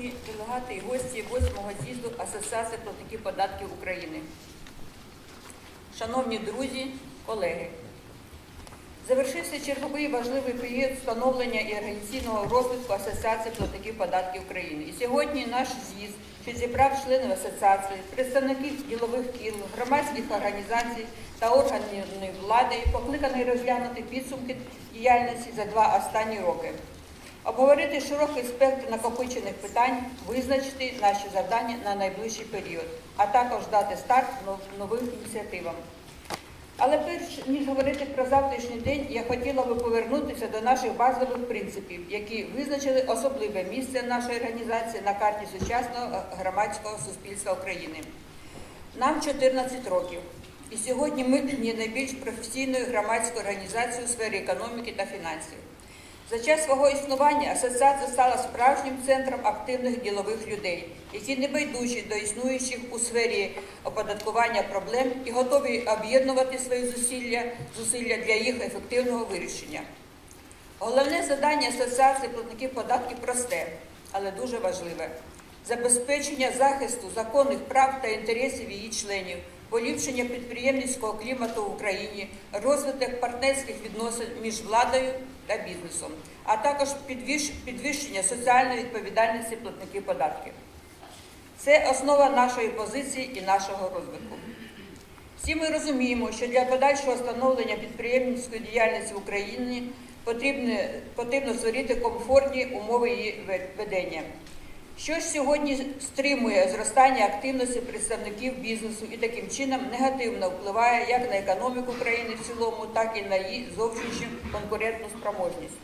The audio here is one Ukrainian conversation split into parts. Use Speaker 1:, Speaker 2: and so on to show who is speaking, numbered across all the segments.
Speaker 1: присутні делегати і гості 8-го з'їзду Асоціації платників податків України. Шановні друзі, колеги, завершився черговий важливий період встановлення і організаційного розвитку Асоціації платників податків України. І сьогодні наш з'їзд, що зібрав членів асоціації, представників ділових кіл, громадських організацій та органів влади, покликаний розглянути підсумки діяльності за два останні роки. Обговорити широкий спектр накопичених питань, визначити наші завдання на найближчий період, а також дати старт новим ініціативам. Але перш ніж говорити про завтрашній день, я хотіла би повернутися до наших базових принципів, які визначили особливе місце нашої організації на карті сучасного е, громадського суспільства України. Нам 14 років, і сьогодні ми є найбільш професійною громадською організацією у сфері економіки та фінансів. За час свого існування асоціація стала справжнім центром активних ділових людей, які не байдужі до існуючих у сфері оподаткування проблем і готові об'єднувати свої зусилля, зусилля для їх ефективного вирішення. Головне завдання асоціації платників податків просте, але дуже важливе забезпечення захисту законних прав та інтересів її членів, поліпшення підприємницького клімату в Україні, розвиток партнерських відносин між владою та бізнесом, а також підвищення соціальної відповідальності платників податків. Це основа нашої позиції і нашого розвитку. Всі ми розуміємо, що для подальшого становлення підприємницької діяльності в Україні потрібно створити комфортні умови її ведення. Що ж сьогодні стримує зростання активності представників бізнесу і таким чином негативно впливає як на економіку країни в цілому, так і на її зовнішню конкурентну спроможність.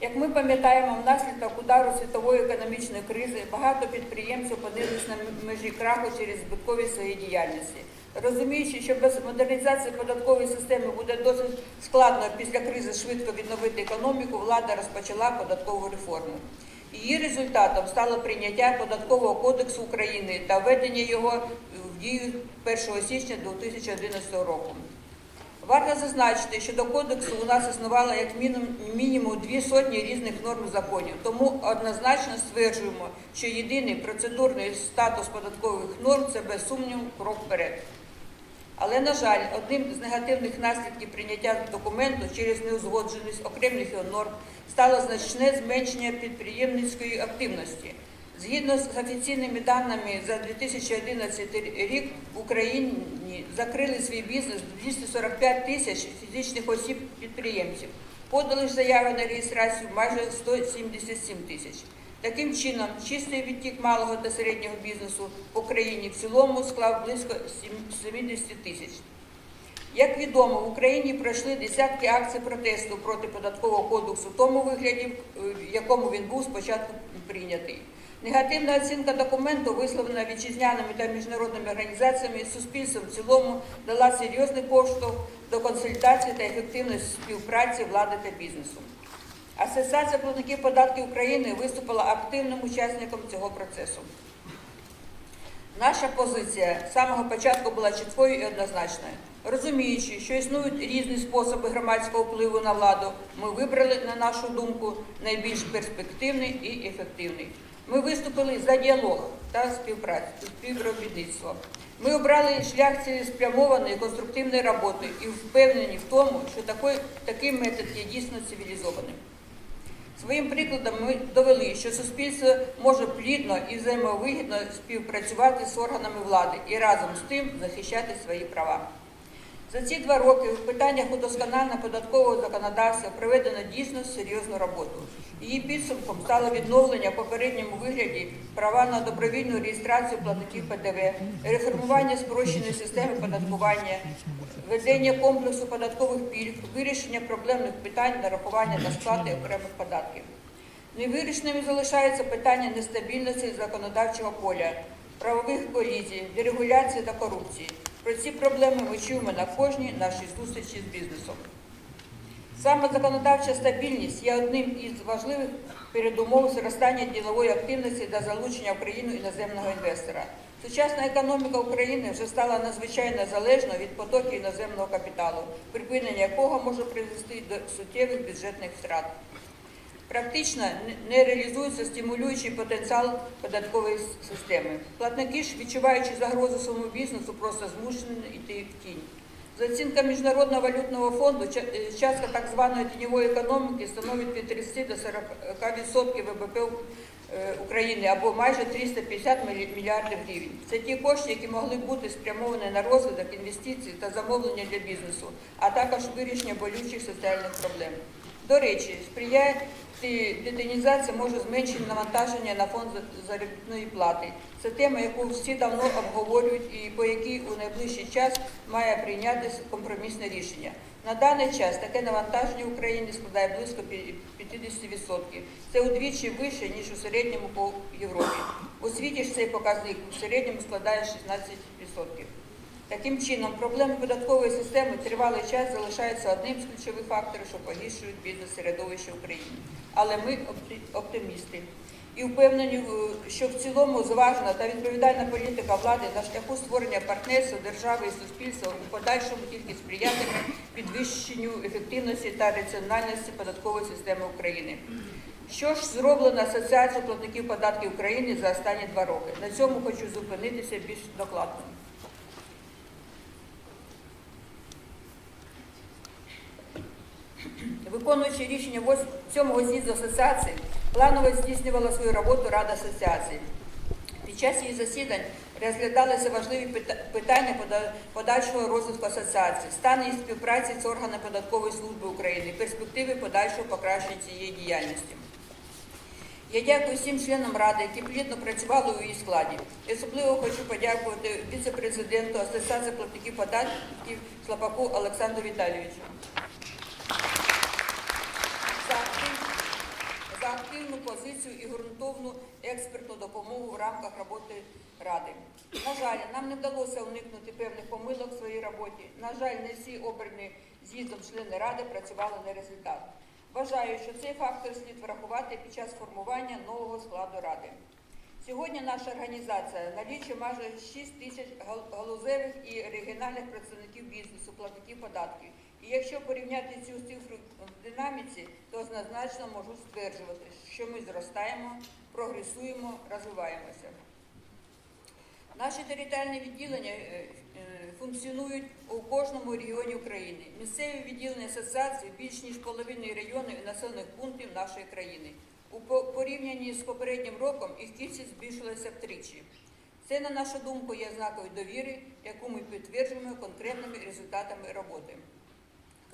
Speaker 1: Як ми пам'ятаємо, внаслідок удару світової економічної кризи багато підприємців опинились на межі краху через збитковість своєї діяльності. Розуміючи, що без модернізації податкової системи буде досить складно після кризи швидко відновити економіку, влада розпочала податкову реформу. Її результатом стало прийняття податкового кодексу України та введення його в дію 1 січня 2011 року. Варто зазначити, що до кодексу у нас існувало як мінімум, дві сотні різних норм законів, тому однозначно стверджуємо, що єдиний процедурний статус податкових норм це без сумніву крок вперед. Але, на жаль, одним з негативних наслідків прийняття документу через неузгодженість окремих його норм стало значне зменшення підприємницької активності. Згідно з офіційними даними за 2011 рік в Україні закрили свій бізнес 245 тисяч фізичних осіб підприємців. Подали ж заяви на реєстрацію майже 177 тисяч. Таким чином, чистий відтік малого та середнього бізнесу по країні в цілому склав близько 70 тисяч. Як відомо, в Україні пройшли десятки акцій протесту проти податкового кодексу в тому вигляді, в якому він був спочатку прийнятий. Негативна оцінка документу, висловлена вітчизняними та міжнародними організаціями, суспільством в цілому дала серйозний поштовх до консолідації та ефективної співпраці влади та бізнесу. Асоціація платників податків України виступила активним учасником цього процесу. Наша позиція з самого початку була чіткою і однозначною. Розуміючи, що існують різні способи громадського впливу на владу, ми вибрали, на нашу думку, найбільш перспективний і ефективний. Ми виступили за діалог та співпрацю, співробітництво. Ми обрали шлях цілеспрямованої конструктивної роботи і впевнені в тому, що такий, такий метод є дійсно цивілізованим. Своїм прикладом ми довели, що суспільство може плідно і взаємовигідно співпрацювати з органами влади і разом з тим захищати свої права. За ці два роки в питаннях удосконалення податкового законодавства проведено дійсно серйозну роботу. Її підсумком стало відновлення в попередньому вигляді права на добровільну реєстрацію платників ПДВ, реформування спрощеної системи податкування, ведення комплексу податкових пільг, вирішення проблемних питань нарахування та сплати окремих податків. Невирішеними залишаються питання нестабільності законодавчого поля, правових колізій, дерегуляції та корупції. Про ці проблеми ми чуємо на кожній нашій зустрічі з бізнесом. Саме законодавча стабільність є одним із важливих передумов зростання ділової активності та залучення в іноземного інвестора. Сучасна економіка України вже стала надзвичайно залежною від потоків іноземного капіталу, припинення якого може привести до суттєвих бюджетних втрат. Практично не- реалізується стимулюючий потенціал податкової системи. Платники ж, відчуваючи загрозу своєму бізнесу, просто змушені йти в тінь. За оцінками Міжнародного валютного фонду, е, частка так званої тіньової економіки становить від 30 до 40% ВВП е, України або майже 350 мілі- мільярдів гривень. Це ті кошти, які могли бути спрямовані на розвиток інвестицій та замовлення для бізнесу, а також вирішення болючих соціальних проблем. До речі, сприяє детінізація може зменшити навантаження на фонд заробітної плати. Це тема, яку всі давно обговорюють і по якій у найближчий час має прийнятися компромісне рішення. На даний час таке навантаження в Україні складає близько 50%. Це удвічі вище, ніж у середньому по Європі. У світі ж цей показник у середньому складає 16%. Таким чином, проблеми податкової системи тривалий час залишаються одним з ключових факторів, що погіршують бізнес-середовище в Україні. Але ми оптимісти і впевнені, що в цілому зважена та відповідальна політика влади на шляху створення партнерства держави і суспільства у подальшому тільки сприятиме підвищенню ефективності та раціональності податкової системи України. Що ж зроблено Асоціацією платників податків України за останні два роки? На цьому хочу зупинитися більш докладно. Виконуючи рішення 7 з'їзду асоціації, планово здійснювала свою роботу Рада асоціації. Під час її засідань розглядалися важливі питання подальшого розвитку асоціації, стан її співпраці з органами податкової служби України, перспективи подальшого покращення цієї діяльності. Я дякую всім членам ради, які плідно працювали у її складі. І особливо хочу подякувати віце-президенту Асоціації платників податків Слапаку Олександру Віталійовичу. За, актив- за активну позицію і ґрунтовну експертну допомогу в рамках роботи Ради. На жаль, нам не вдалося уникнути певних помилок в своїй роботі. На жаль, не всі обрані з'їздом члени Ради працювали на результат. Вважаю, що цей фактор слід врахувати під час формування нового складу Ради. Сьогодні наша організація налічує майже 6 тисяч гал- галузевих і регіональних представників бізнесу, платників податків. Якщо порівняти цю цифру в динаміці, то однозначно можу стверджувати, що ми зростаємо, прогресуємо, розвиваємося. Наші територіальні відділення е, е, функціонують у кожному регіоні України. Місцеві відділення асоціації більш ніж половини районів і населених пунктів нашої країни. У порівнянні з попереднім роком їх кількість збільшилася втричі. Це, на нашу думку, є знакою довіри, яку ми підтверджуємо конкретними результатами роботи.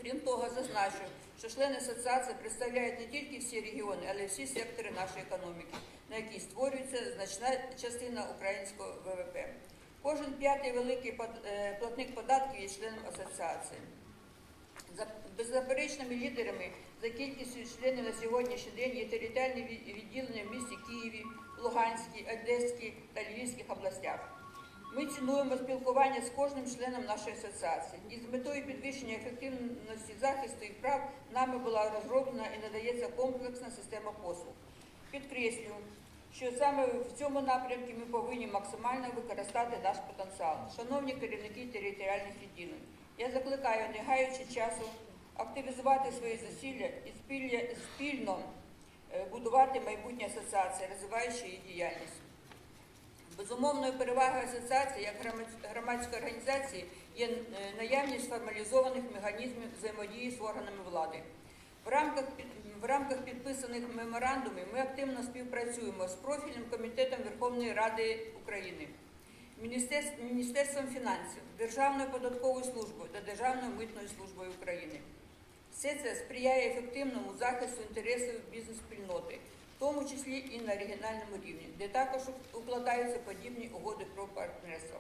Speaker 1: Крім того, зазначу, що члени асоціації представляють не тільки всі регіони, але й всі сектори нашої економіки, на якій створюється значна частина українського ВВП. Кожен п'ятий великий е, платник податків є членом асоціації. За беззаперечними лідерами за кількістю членів на сьогоднішній день є територіальні відділення в місті Києві, Луганській, Одеській та Львівських областях. Ми цінуємо спілкування з кожним членом нашої асоціації. І з метою підвищення ефективності захисту і прав нами була розроблена і надається комплексна система послуг. Підкреслюю, що саме в цьому напрямку ми повинні максимально використати наш потенціал. Шановні керівники територіальних відділень, я закликаю, не гаючи часу, активізувати свої зусилля і спільно, е, будувати майбутнє асоціації, розвиваючи її діяльність. Безумовною перевагою асоціації як громадської організації є е, наявність формалізованих механізмів взаємодії з органами влади. В рамках, в рамках підписаних меморандумів ми активно співпрацюємо з профільним комітетом Верховної Ради України, Міністерств- Міністерством фінансів, Державною податковою службою та Державною митною службою України. Все це сприяє ефективному захисту інтересів бізнес-спільноти, тому числі і на регіональному рівні, де також укладаються подібні угоди про партнерство.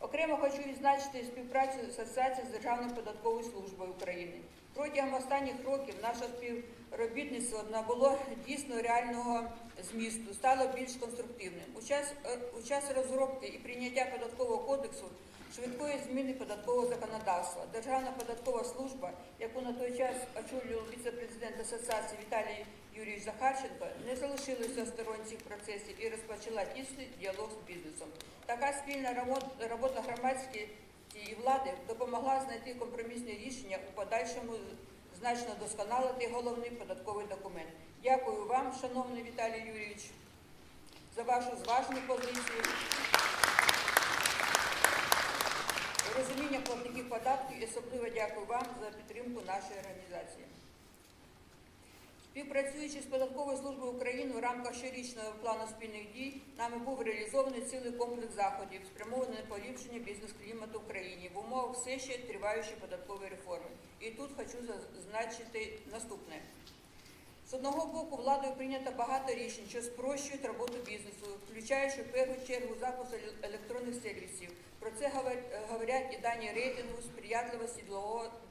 Speaker 1: Окремо хочу відзначити співпрацю з асоціацією з Державною податковою службою України. Протягом останніх років наше співробітництво набуло дійсно реального змісту, стало більш конструктивним. У час, е, у час розробки і прийняття податкового кодексу швидкої зміни податкового законодавства. Державна податкова служба, яку на той час очолював віце-президент Асоціації Віталій Юрійович Захарченко, не залишилася осторонь процесів і розпочала тісний діалог з бізнесом. Така спільна робота громадської і влади допомогла знайти компромісне рішення у подальшому значно досконалити головний податковий документ. Дякую вам, шановний Віталій Юрійович, за вашу зважену позицію. Розуміння платників податків і особливо дякую вам за підтримку нашої організації. Співпрацюючи з податковою службою України в рамках щорічного плану спільних дій, нами був реалізований цілий комплекс заходів, спрямований на поліпшення бізнес-клімату в Україні в умовах все ще триваючої податкової реформи. І тут хочу зазначити наступне. З одного боку, владою прийнято багато рішень, що спрощують роботу бізнесу, включаючи в першу чергу запуск електронних сервісів. Про це говор- говорять і дані рейтингу сприятливості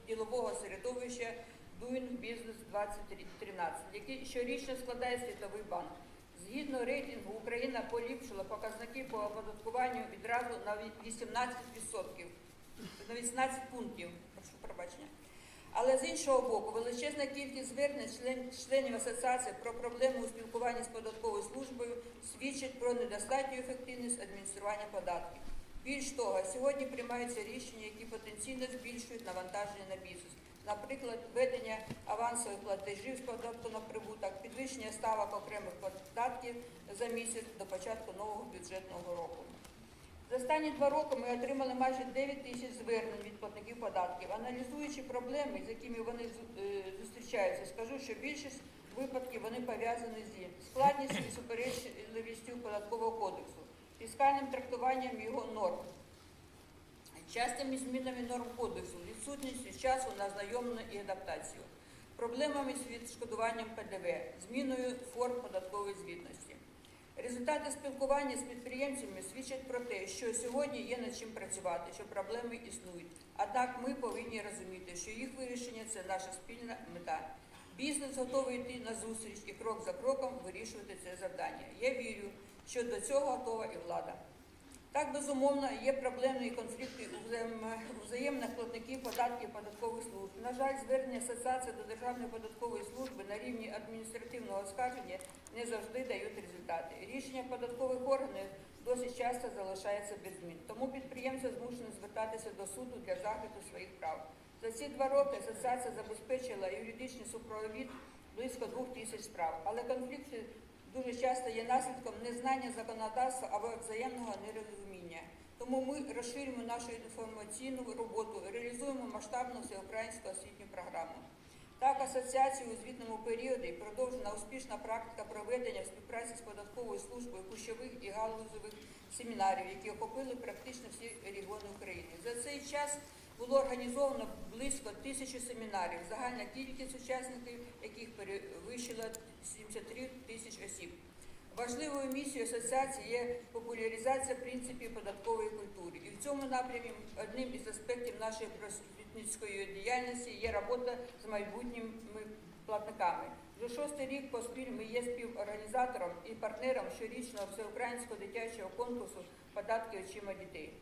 Speaker 1: ділового середовища Doing Business 2013, який щорічно складає Світовий банк. Згідно рейтингу, Україна поліпшила показники по оподаткуванню відразу на ві- 18%, на 18 пунктів, прошу пробачення. Але з іншого боку, величезна кількість звернень член- членів асоціації про проблеми у спілкуванні з податковою службою свідчить про недостатню ефективність адміністрування податків. Більш того, сьогодні приймаються рішення, які потенційно збільшують навантаження на бізнес. Наприклад, введення авансових платежів з податку на прибуток, підвищення ставок окремих податків за місяць до початку нового бюджетного року. За останні два роки ми отримали майже 9 тисяч звернень від платників податків. Аналізуючи проблеми, з якими вони е, зустрічаються, скажу, що більшість випадків вони пов'язані зі складністю і суперечливістю податкового кодексу, фіскальним трактуванням його норм, частими змінами норм кодексу, відсутністю часу на ознайомлення і адаптацію, проблемами з відшкодуванням ПДВ, зміною форм податкової звітності. Результати спілкування з підприємцями свідчать про те, що сьогодні є над чим працювати, що проблеми існують. Однак ми повинні розуміти, що їх вирішення це наша спільна мета. Бізнес готовий йти на зустріч і крок за кроком вирішувати це завдання. Я вірю, що до цього готова і влада. Так, безумовно, є проблемні конфлікти у взаємних платників податків податкових служб. На жаль, звернення асоціації до Державної податкової служби на рівні адміністративного оскарження не завжди дають результати. Рішення податкових органів досить часто залишається без змін. Тому підприємці змушені звертатися до суду для захисту своїх прав. За ці два роки асоціація забезпечила юридичний супровід близько двох тисяч справ, але конфлікти дуже часто є наслідком незнання законодавства або взаємного нерозуміння. Тому ми розширюємо нашу інформаційну роботу, реалізуємо масштабну всеукраїнську освітню програму. Так, асоціацію у звітному періоді продовжена успішна практика проведення співпраці з податковою службою кущових і галузових семінарів, які охопили практично всі регіони України. За цей час було організовано близько тисячі семінарів, загальна кількість учасників, яких перевищила 73 тисяч осіб. Важливою місією асоціації є популяризація принципів податкової культури. І в цьому напрямі одним із аспектів нашої просвітницької діяльності є робота з майбутніми платниками. Вже шостий рік поспіль ми є співорганізатором і партнером щорічного всеукраїнського дитячого конкурсу податки очима дітей.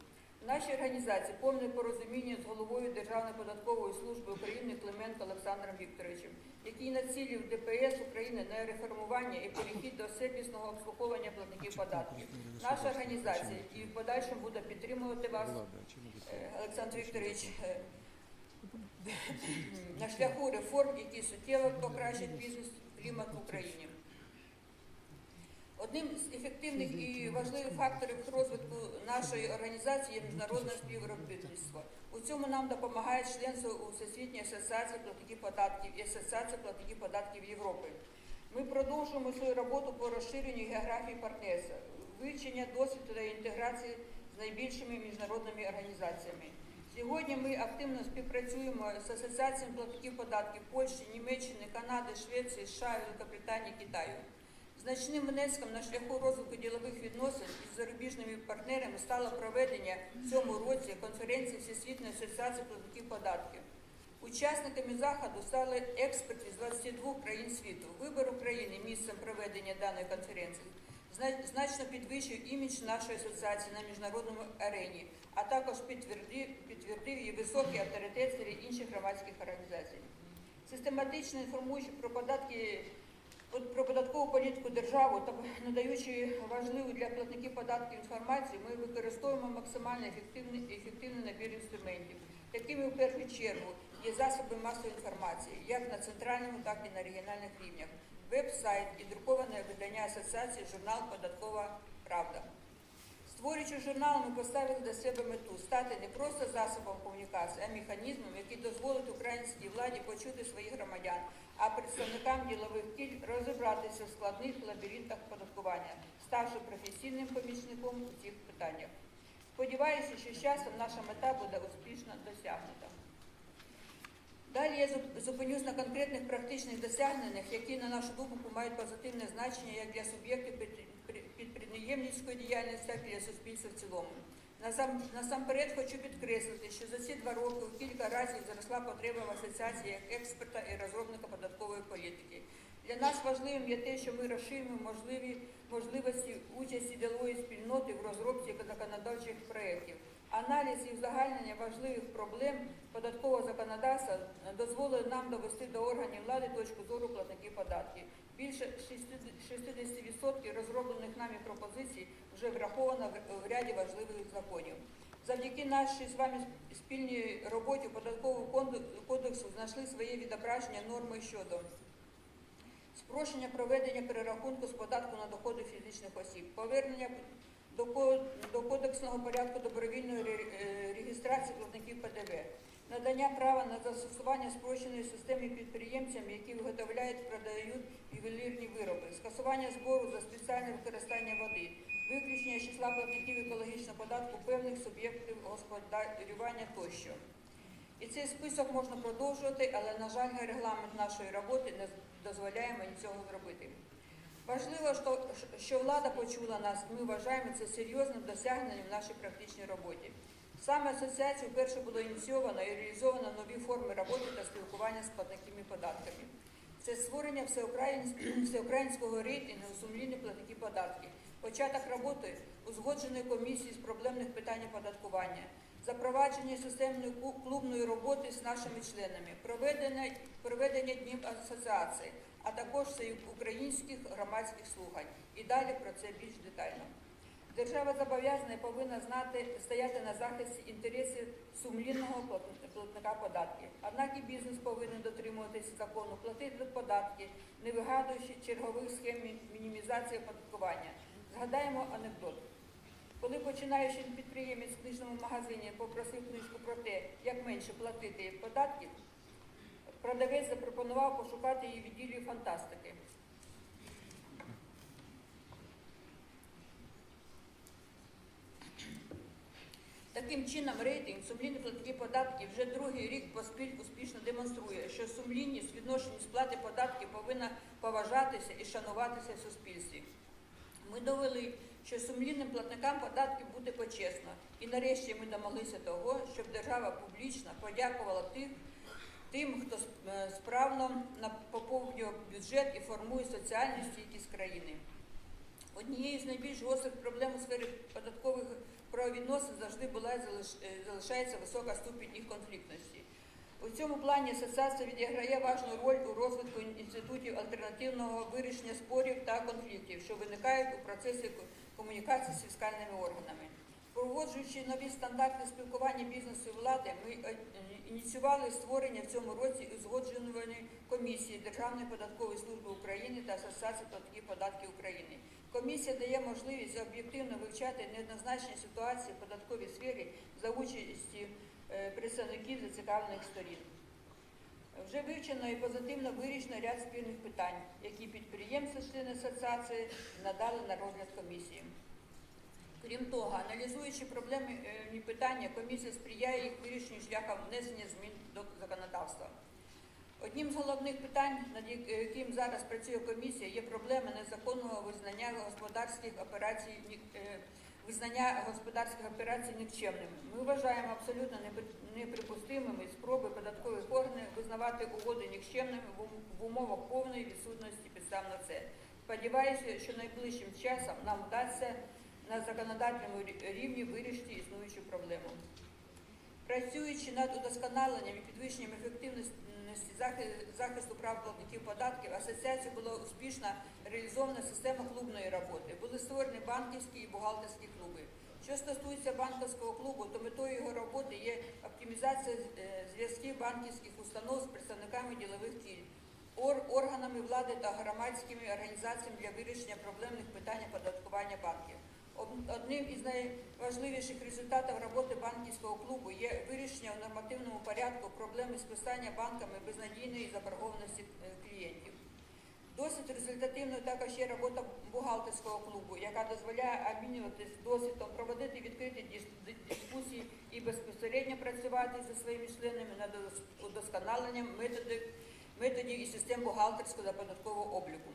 Speaker 1: В нашій організації повне порозуміння з головою Державної податкової служби України Клименко Олександром Вікторовичем, який націлив ДПС України на реформування і перехід до сервісного обслуговування платників податків. Наша організація і в подальшому буде підтримувати вас, е, Олександр Вікторович, е, на шляху реформ, які суттєво покращать бізнес-клімат в Україні. Одним з ефективних і важливих факторів розвитку нашої організації є міжнародне співробітництво. У цьому нам допомагає членство у Всесвітній асоціації платників податків і Асоціації платників податків Європи. Ми продовжуємо свою роботу по розширенню географії партнерства, вивчення досвіду та інтеграції з найбільшими міжнародними організаціями. Сьогодні ми активно співпрацюємо з асоціаціями платників податків Польщі, Німеччини, Канади, Швеції, США, Великобританії, Китаю. Значним внеском на шляху розвитку ділових відносин із зарубіжними партнерами стало проведення в цьому році конференції Всесвітньої асоціації платників податків. Учасниками заходу стали експерти з 22 країн світу. Вибір України місцем проведення даної конференції значно підвищив імідж нашої асоціації на міжнародному арені, а також підтвердив, підтвердив її високий авторитет серед інших громадських організацій. Систематично інформуючи про податки про податкову політику держави та надаючи важливу для платників податків інформацію, ми використовуємо максимально ефективний, ефективний набір інструментів. Такими в першу чергу є засоби масової інформації, як на центральному, так і на регіональних рівнях. веб-сайт і друковане видання Асоціації журнал Податкова Правда. Створюючи журнал, ми поставили для себе мету стати не просто засобом комунікації, а механізмом, який дозволить українській владі почути своїх громадян, а представникам ділових кіль розібратися в складних лабіринтах податкування, ставши професійним помічником у цих питаннях. Сподіваюся, що з часом наша мета буде успішно досягнута. Далі я зуп- зупинюсь на конкретних практичних досягненнях, які, на нашу думку, мають позитивне значення як для суб'єктів під- під- підприємницької діяльності, так і для суспільства в цілому. Насамперед хочу підкреслити, що за ці два роки у кілька разів зросла потреба в асоціації як експерта і розробника податкової політики. Для нас важливим є те, що ми розширюємо можливості участі ділової спільноти в розробці законодавчих проєктів. Аналіз і узагальнення важливих проблем податкового законодавства дозволить нам довести до органів влади точку зору платників податків. Більше 60% розроблених нами пропозицій вже враховано в- ряді важливих законів. Завдяки нашій з вами спільній роботі податкового кодексу знайшли своє відображення норми щодо спрощення проведення перерахунку з податку на доходи фізичних осіб, повернення до кодексного порядку добровільної е, реєстрації платників ПДВ, надання права на застосування спрощеної системи підприємцям, які виготовляють, продають ювелірні вироби, скасування збору за спеціальне використання води, виключення числа платників екологічного податку певних суб'єктів господарювання тощо. І цей список можна продовжувати, але, на жаль, регламент нашої роботи не дозволяє мені цього зробити. Важливо, що, влада почула нас, ми вважаємо це серйозним досягненням в нашій практичній роботі. Саме асоціацію вперше було ініційовано і реалізовано нові форми роботи та спілкування з платниками податками. Це створення всеукраїнсь- всеукраїнського рейтингу сумлінних платників податків, початок роботи узгодженої комісії з проблемних питань оподаткування, запровадження системної клубної роботи з нашими членами, проведення, проведення днів асоціації, а також українських громадських слухань. І далі про це більш детально. Держава зобов'язана і повинна знати стояти на захисті інтересів сумлінного платника податків. Однак і бізнес повинен дотримуватися закону, платити податки, не вигадуючи чергових схем мінімізації оподаткування. Згадаємо анекдот. Коли починаючий підприємець в книжному магазині попросив книжку про те, як менше платити податків, продавець запропонував пошукати її відділі фантастики. Таким чином, рейтинг сумлінних платників податків вже другий рік поспіль успішно демонструє, що сумлінність в відношенні сплати податків повинна поважатися і шануватися в суспільстві. Ми довели, що сумлінним платникам податків буде почесно. І нарешті ми домоглися того, щоб держава публічно подякувала тих, тим, хто е, справно поповнює бюджет і формує соціальну стійкість країни. Однією з найбільш гострих проблем у сфері податкових правовідносин завжди була і е, залишається висока ступінь їх конфліктності. У цьому плані асоціація відіграє важну роль у розвитку інститутів альтернативного вирішення спорів та конфліктів, що виникають у процесі комунікації з фіскальними органами. Проводжуючи нові стандарти спілкування бізнесу і влади, ми е, ініціювали створення в цьому році узгодженої комісії Державної податкової служби України та Асоціації платників податків України. Комісія дає можливість об'єктивно вивчати неоднозначні ситуації в податковій сфері за участі е, представників зацікавлених сторін. Вже вивчено і позитивно вирішено ряд спільних питань, які підприємці члени асоціації надали на розгляд комісії. Крім того, аналізуючи проблемні питання, комісія сприяє їх вирішенню шляхом внесення змін до законодавства. Одним з головних питань, над яким зараз працює комісія, є проблема незаконного визнання господарських операцій е, визнання господарських операцій нікчемними. Ми вважаємо абсолютно неприпустимими спроби податкових органів визнавати угоди нікчемними в умовах повної відсутності підстав на це. Сподіваюся, що найближчим часом нам вдасться на законодательному рі- рівні вирішити існуючу проблему. Працюючи над удосконаленням і підвищенням ефективності захисту прав платників податків, асоціація була успішно реалізована система клубної роботи. Були створені банківські і бухгалтерські клуби. Що стосується банківського клубу, то метою його роботи є оптимізація е, зв'язків банківських установ з представниками ділових кіль, ор- органами влади та громадськими організаціями для вирішення проблемних питань оподаткування банків. Одним із найважливіших результатів роботи банківського клубу є вирішення у нормативному порядку проблеми списання банками безнадійної заборгованості е, клієнтів. Досить результативною також є робота бухгалтерського клубу, яка дозволяє обмінюватися досвідом, проводити відкриті дискусії і безпосередньо працювати зі своїми членами над удосконаленням методів і систем бухгалтерського та податкового обліку.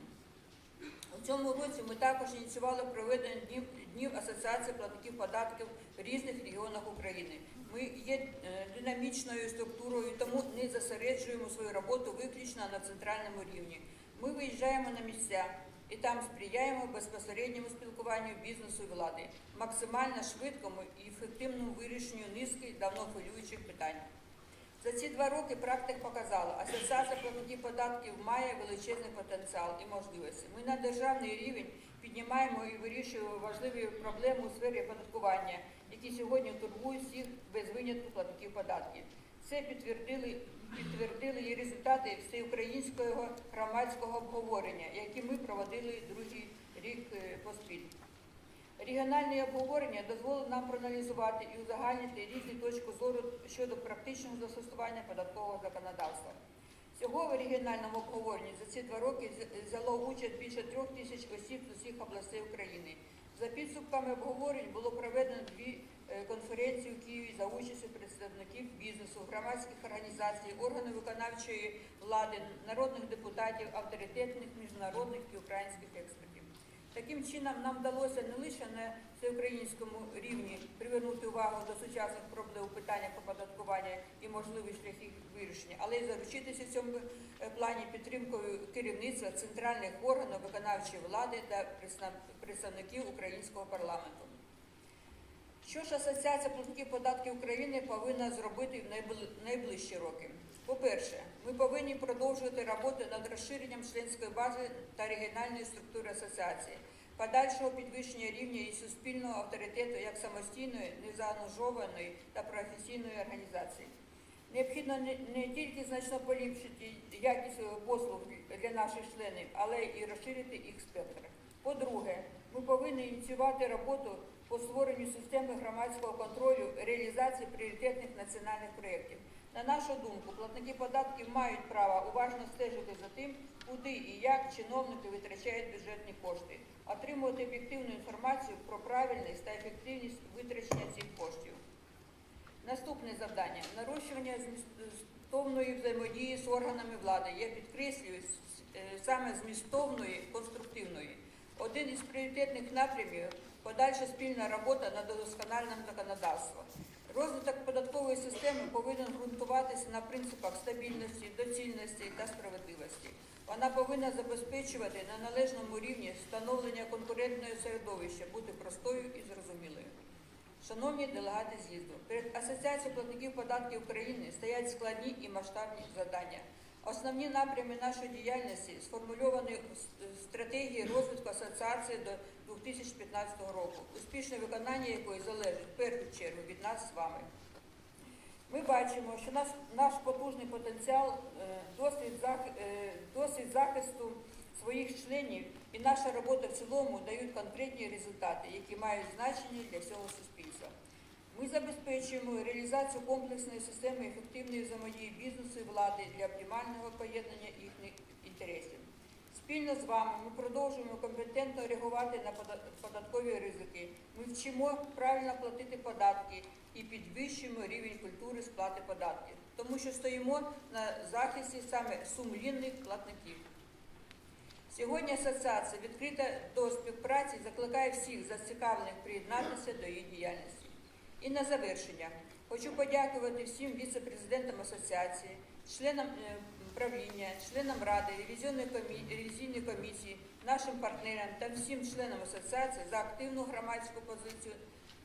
Speaker 1: У цьому році ми також ініціювали проведення днів, днів Асоціації платників податків в різних регіонах України. Ми є е, динамічною структурою, тому не зосереджуємо свою роботу виключно на центральному рівні. Ми виїжджаємо на місця і там сприяємо безпосередньому спілкуванню бізнесу і влади, максимально швидкому і ефективному вирішенню низки давно хвилюючих питань. За ці два роки практика показала, асоціація платників податків має величезний потенціал і можливості. Ми на державний рівень піднімаємо і вирішуємо важливі проблеми у сфері оподаткування, які сьогодні турбують всіх без винятку платників податків. Це підтвердили, підтвердили і результати всеукраїнського громадського обговорення, які ми проводили другий рік е, поспіль. Регіональне обговорення дозволить нам проаналізувати і узагальнити різні точки зору щодо практичного застосування податкового законодавства. Всього в регіональному обговоренні за ці два роки взяло участь більше трьох тисяч осіб з усіх областей України. За підсумками обговорень було проведено дві е, конференції у Києві за участю представників бізнесу, громадських організацій, органів виконавчої влади, народних депутатів, авторитетних міжнародних і українських експертів. Таким чином нам вдалося не лише на всеукраїнському рівні привернути увагу до сучасних проблем у питаннях оподаткування і можливих шляхів вирішення, але й заручитися в цьому е, плані підтримкою керівництва центральних органів виконавчої влади та представників українського парламенту. Що ж Асоціація платників податків України повинна зробити в найближчі роки? По-перше, ми повинні продовжувати роботу над розширенням членської бази та регіональної структури асоціації, подальшого підвищення рівня і суспільного авторитету як самостійної, незаангажованої та професійної організації. Необхідно не, тільки значно поліпшити якість послуг для наших членів, але і розширити їх спектр. По-друге, ми повинні ініціювати роботу по створенню системи громадського контролю реалізації пріоритетних національних проєктів. На нашу думку, платники податків мають право уважно стежити за тим, куди і як чиновники витрачають бюджетні кошти, отримувати об'єктивну інформацію про правильність та ефективність витрачення цих коштів. Наступне завдання нарощування змістовної взаємодії з органами влади. Я підкреслюю е, саме змістовної, конструктивної. Один із пріоритетних напрямів подальша спільна робота над удосконаленням законодавства. Розвиток податкової системи повинен ґрунтуватися на принципах стабільності, доцільності та справедливості. Вона повинна забезпечувати на належному рівні встановлення конкурентного середовища, бути простою і зрозумілою. Шановні делегати з'їзду, перед Асоціацією платників податків України стоять складні і масштабні завдання. Основні напрями нашої діяльності сформульовані в стратегії розвитку асоціації до 2015 року, успішне виконання якої залежить в першу чергу від нас з вами. Ми бачимо, що наш, наш потужний потенціал, е, е, досвід захисту своїх членів і наша робота в цілому дають конкретні результати, які мають значення для всього суспільства. Ми забезпечуємо реалізацію комплексної системи ефективної взаємодії бізнесу і влади для оптимального поєднання їхніх інтересів. Спільно з вами ми продовжуємо компетентно реагувати на податкові ризики. Ми вчимо правильно платити податки і підвищуємо рівень культури сплати податків, тому що стоїмо на захисті саме сумлінних платників. Сьогодні асоціація відкрита до співпраці, закликає всіх зацікавлених приєднатися до її діяльності. І на завершення хочу подякувати всім віце-президентам асоціації, членам е, правління, членам ради, ревізійної комі- ревізійної комісії, нашим партнерам та всім членам асоціації за активну громадську позицію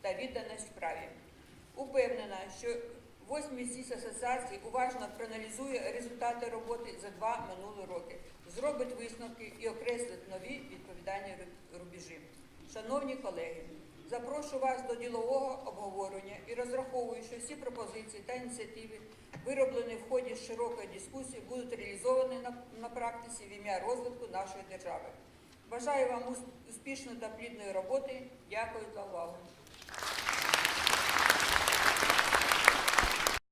Speaker 1: та відданість справі. Упевнена, що восьмий з'їзд асоціації уважно проаналізує результати роботи за два минулі роки, зробить висновки і окреслить нові відповідальні ру- рубежі. Шановні колеги, запрошую вас до ділового обговорення і розраховую, що всі пропозиції та ініціативи вироблені в ході широкої дискусії, будуть реалізовані на практиці в ім'я розвитку нашої держави. Бажаю вам успішної та плідної роботи. Дякую за увагу.